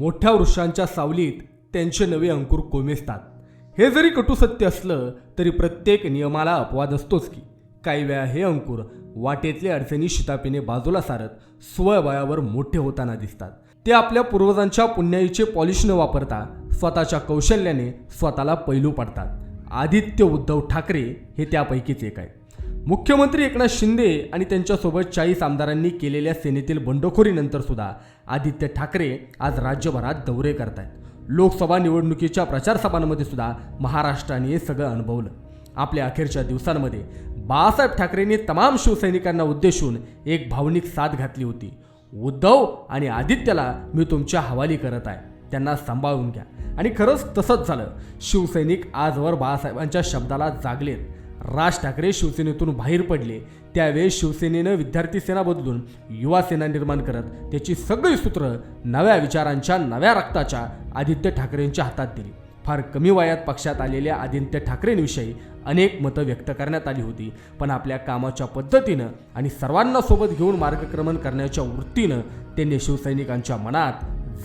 मोठ्या वृक्षांच्या सावलीत त्यांचे नवे अंकुर कोमेसतात हे जरी कटुसत्य असलं तरी प्रत्येक नियमाला अपवाद असतोच की. काही वेळा हे अंकुर वाटेतले अडचणी शितापीने बाजूला सारत स्वयवयावर मोठे होताना दिसतात. ते आपल्या पूर्वजांच्या पुण्याईचे पॉलिश न वापरता स्वतःच्या कौशल्याने स्वतःला पैलू पाडतात. आदित्य उद्धव ठाकरे हे त्यापैकीच एक आहेत. मुख्यमंत्री एकनाथ शिंदे आणि त्यांच्यासोबत चाळीस आमदारांनी केलेल्या सेनेतील बंडखोरीनंतर सुद्धा आदित्य ठाकरे आज राज्यभरात दौरे आहेत लोकसभा निवडणुकीच्या प्रचारसभांमध्ये सुद्धा महाराष्ट्राने हे सगळं अनुभवलं. आपल्या अखेरच्या दिवसांमध्ये बाळासाहेब ठाकरेंनी तमाम शिवसैनिकांना उद्देशून एक भावनिक साथ घातली होती. उद्धव आणि आदित्यला मी तुमच्या हवाली करत आहे. त्यांना सांभाळून घ्या. आणि खरंच तसंच झालं. शिवसैनिक आजवर बाळासाहेबांच्या शब्दाला जागलेत. राज ठाकरे शिवसेनेतून बाहेर पडले. त्यावेळेस शिवसेनेनं विद्यार्थी सेना बदलून युवा सेना निर्माण करत त्याची सगळी सूत्र नव्या विचारांच्या नव्या रक्ताच्या आदित्य ठाकरेंच्या हातात दिली. फार कमी वयात पक्षात आलेल्या आदित्य ठाकरेंविषयी अनेक मतं व्यक्त करण्यात आली होती. पण आपल्या कामाच्या पद्धतीनं आणि सर्वांना सोबत घेऊन मार्गक्रमण करण्याच्या वृत्तीनं त्यांनी शिवसैनिकांच्या मनात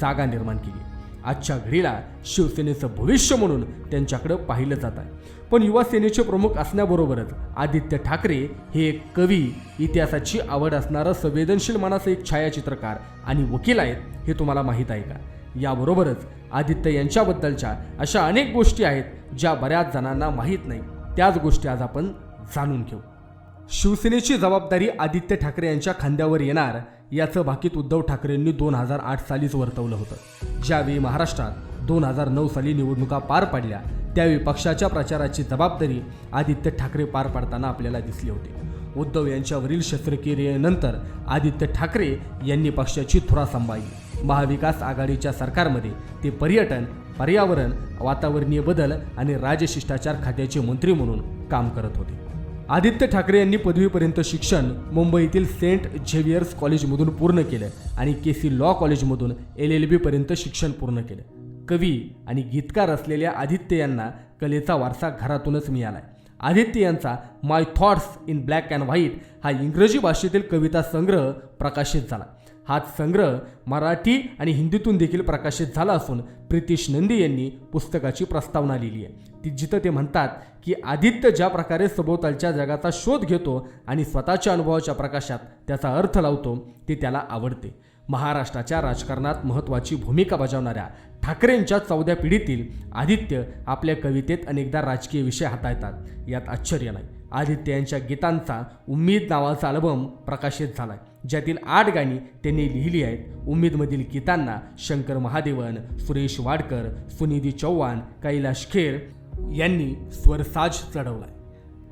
जागा निर्माण केली. आजच्या घडीला शिवसेनेचं भविष्य म्हणून त्यांच्याकडं पाहिलं जात आहे. पण युवा सेनेचे प्रमुख असण्याबरोबरच आदित्य ठाकरे हे एक कवी इतिहासाची आवड असणारं संवेदनशील मनाचं एक छायाचित्रकार आणि वकील आहेत हे तुम्हाला माहीत आहे का? याबरोबरच आदित्य यांच्याबद्दलच्या अशा अनेक गोष्टी आहेत ज्या बऱ्याच जणांना माहीत नाही. त्याच गोष्टी आज आपण जाणून घेऊ. शिवसेनेची जबाबदारी आदित्य ठाकरे यांच्या खांद्यावर येणार याचं भाकीत उद्धव ठाकरेंनी दोन हजार आठ सालीच वर्तवलं होतं. ज्यावेळी महाराष्ट्रात दोन हजार नऊ साली निवडणुका पार पाडल्या त्यावेळी पक्षाच्या प्रचाराची जबाबदारी आदित्य ठाकरे पार पाडताना आपल्याला दिसले होते. उद्धव यांच्यावरील शस्त्रक्रियेनंतर आदित्य ठाकरे यांनी पक्षाची थोरा सांभाळली. महाविकास आघाडीच्या सरकारमध्ये ते पर्यटन पर्यावरण वातावरणीय बदल आणि राजशिष्टाचार खात्याचे मंत्री म्हणून काम करत होते. आदित्य ठाकरे यांनी पदवीपर्यंत शिक्षण मुंबईतील सेंट झेवियर्स कॉलेजमधून पूर्ण केलं आणि के सी लॉ कॉलेजमधून एल एल बीपर्यंत शिक्षण पूर्ण केलं. कवी आणि गीतकार असलेल्या आदित्य यांना कलेचा वारसा घरातूनच मिळालाय. आदित्य यांचा my thoughts in black and white हा इंग्रजी भाषेतील कविता संग्रह प्रकाशित झाला. हाच संग्रह मराठी आणि हिंदीतून देखील प्रकाशित झाला असून प्रितीश नंदी यांनी पुस्तकाची प्रस्तावना लिहिली आहे. ती जिथं ते म्हणतात की आदित्य ज्या प्रकारे सभोवतालच्या जगाचा शोध घेतो आणि स्वतःच्या अनुभवाच्या प्रकाशात त्याचा अर्थ लावतो ते त्याला आवडते. महाराष्ट्राच्या राजकारणात महत्त्वाची भूमिका बजावणाऱ्या ठाकरेंच्या चौद्या पिढीतील आदित्य आपल्या कवितेत अनेकदा राजकीय विषय हाताळतात. यात आश्चर्य नाही. आदित्य यांच्या गीतांचा उम्मीद नावाचा अल्बम प्रकाशित झालाय. ज्यातील आठ गाणी त्यांनी लिहिली आहेत. उम्मीदमधील गीतांना शंकर महादेवन सुरेश वाडकर सुनिधी चौहान कैलाश खेर यांनी स्वरसाज चढवलाय.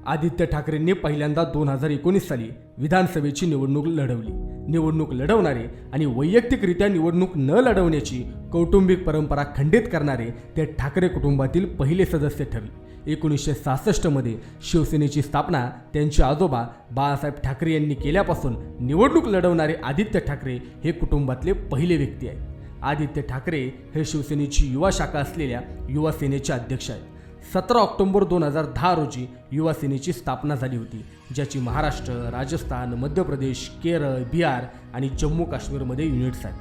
आदित्य ठाकरेंनी पहिल्यांदा दोन हजार एकोणीस साली विधानसभेची निवडणूक लढवली. निवडणूक लढवणारे आणि वैयक्तिकरित्या निवडणूक न लढवण्याची कौटुंबिक परंपरा खंडित करणारे ते ठाकरे कुटुंबातील पहिले सदस्य ठरले. एकोणीसशे सहासष्टमध्ये शिवसेनेची स्थापना त्यांचे आजोबा बाळासाहेब ठाकरे यांनी केल्यापासून निवडणूक लढवणारे आदित्य ठाकरे हे कुटुंबातले पहिले व्यक्ती आहेत. आदित्य ठाकरे हे शिवसेनेची युवा शाखा असलेल्या युवा सेनेचे अध्यक्ष आहेत. सतरा ऑक्टोबर दोन हजार दहा रोजी युवासेनेची स्थापना झाली होती ज्याची महाराष्ट्र राजस्थान मध्य प्रदेश केरळ बिहार आणि जम्मू काश्मीरमध्ये युनिट्स आहेत.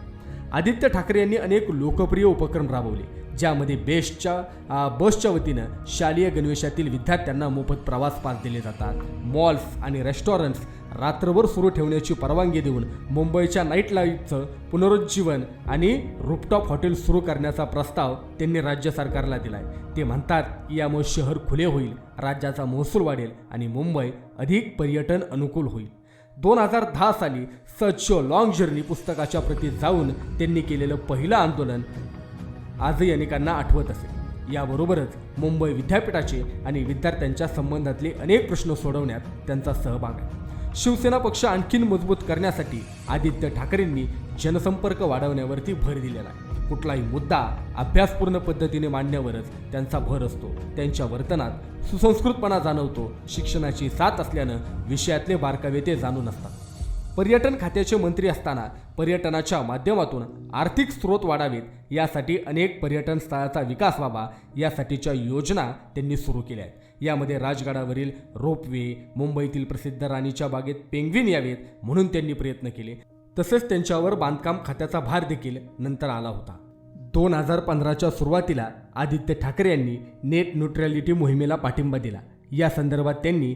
आदित्य ठाकरे यांनी अनेक लोकप्रिय उपक्रम राबवले ज्यामध्ये बेस्टच्या बसच्या वतीनं शालेय गणवेशातील विद्यार्थ्यांना मोफत प्रवास पास दिले जातात. मॉल्स आणि रेस्टॉरंट्स रात्रभर सुरू ठेवण्याची परवानगी देऊन मुंबईच्या नाईट लाईफचं पुनरुज्जीवन आणि रूपटॉप हॉटेल सुरू करण्याचा प्रस्ताव त्यांनी राज्य सरकारला दिलाय. ते म्हणतात यामुळे शहर खुले होईल राज्याचा महसूल वाढेल आणि मुंबई अधिक पर्यटन अनुकूल होईल. दोन हजार दहा साली सच लॉंग जर्नी पुस्तकाच्या प्रती जाऊन त्यांनी केलेलं पहिलं आंदोलन आजही अनेकांना आठवत असेल. याबरोबरच मुंबई विद्यापीठाचे आणि विद्यार्थ्यांच्या संबंधातले अनेक प्रश्न सोडवण्यात त्यांचा सहभाग आहे. शिवसेना पक्ष आणखीन मजबूत करण्यासाठी आदित्य ठाकरेंनी जनसंपर्क वाढवण्यावरती भर दिलेला आहे. कुठलाही मुद्दा अभ्यासपूर्ण पद्धतीने मांडण्यावरच त्यांचा भर असतो. त्यांच्या वर्तनात सुसंस्कृतपणा जाणवतो. शिक्षणाची साथ असल्यानं विषयातले बारकावे ते जाणून असतात. पर्यटन खात्याचे मंत्री असताना पर्यटनाच्या माध्यमातून आर्थिक स्रोत वाढावेत यासाठी अनेक पर्यटन स्थळाचा विकास व्हावा यासाठीच्या योजना त्यांनी सुरू केल्या आहेत. यामध्ये राजगडावरील रोपवे मुंबईतील प्रसिद्ध राणीच्या बागेत पेंग्विन यावेत म्हणून त्यांनी प्रयत्न केले. तसेच त्यांच्यावर बांधकाम खात्याचा भार देखील नंतर आला होता. दोन हजार पंधराच्या सुरुवातीला आदित्य ठाकरे यांनी नेट न्यूट्रॅलिटी मोहिमेला पाठिंबा दिला. या संदर्भात त्यांनी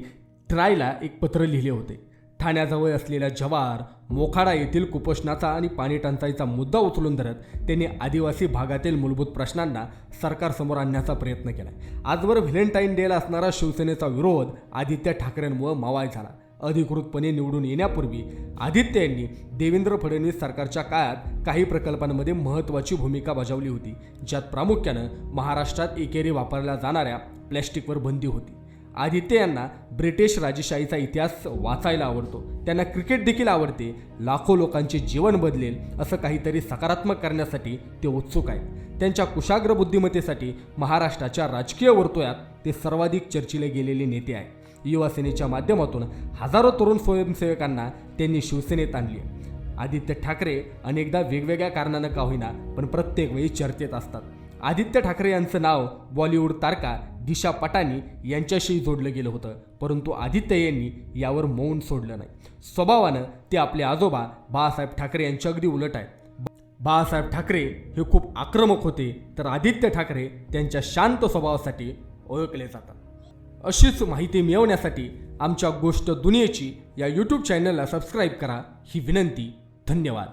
ट्रायला एक पत्र लिहिले होते. ठाण्याजवळ असलेल्या जवार मोखाडा येथील कुपोषणाचा आणि पाणी टंचाईचा मुद्दा उचलून धरत त्यांनी आदिवासी भागातील मूलभूत प्रश्नांना सरकारसमोर आणण्याचा प्रयत्न केला. आजवर व्हॅलेंटाईन डेला असणारा शिवसेनेचा विरोध आदित्य ठाकरेंमुळे मावाय झाला. अधिकृतपणे निवडून येण्यापूर्वी आदित्य यांनी देवेंद्र फडणवीस सरकारच्या काळात काही प्रकल्पांमध्ये महत्त्वाची भूमिका बजावली होती ज्यात प्रामुख्यानं महाराष्ट्रात एकेरी वापरल्या जाणाऱ्या प्लॅस्टिकवर बंदी होती. आदित्य यांना ब्रिटिश राजेशाहीचा इतिहास वाचायला आवडतो. त्यांना क्रिकेट देखील आवडते. लाखो लोकांचे जीवन बदलेल असं काहीतरी सकारात्मक करण्यासाठी ते उत्सुक आहेत. त्यांच्या कुशाग्र बुद्धिमत्तेसाठी महाराष्ट्राच्या राजकीय वर्तुळात ते सर्वाधिक चर्चिले गेलेले नेते आहेत. युवा सेनेच्या माध्यमातून हजारो तरुण स्वयंसेवकांना त्यांनी शिवसेनेत आणली. आदित्य ठाकरे अनेकदा वेगवेगळ्या कारणानं का होईना पण प्रत्येक वेळी चर्चेत असतात. आदित्य ठाकरे यांचं नाव बॉलिवूड तारका दिशा पटानी यांच्याशी जोडलं गेलं होतं. परंतु आदित्य यांनी यावर मौन सोडलं नाही. स्वभावानं ते आपले आजोबा बाळासाहेब ठाकरे यांच्या अगदी उलट आहेत. बाळासाहेब ठाकरे हे खूप आक्रमक होते तर आदित्य ठाकरे त्यांच्या शांत स्वभावासाठी ओळखले जातात. अशीच माहिती मिळवण्यासाठी आमच्या गोष्ट दुनियेची या यूट्यूब चॅनलला सबस्क्राईब करा. ही विनंती धन्यवाद.